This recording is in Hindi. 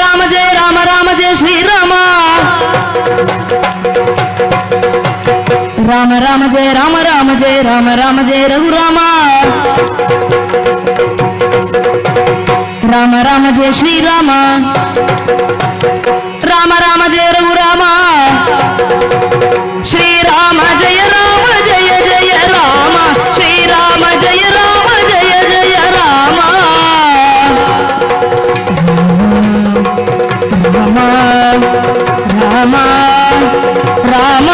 राम जय, राम राम जय श्री रामा। राम राम जय, राम राम जय, राम राम जय रघुरामा। राम राम जय श्री राम। रामा राम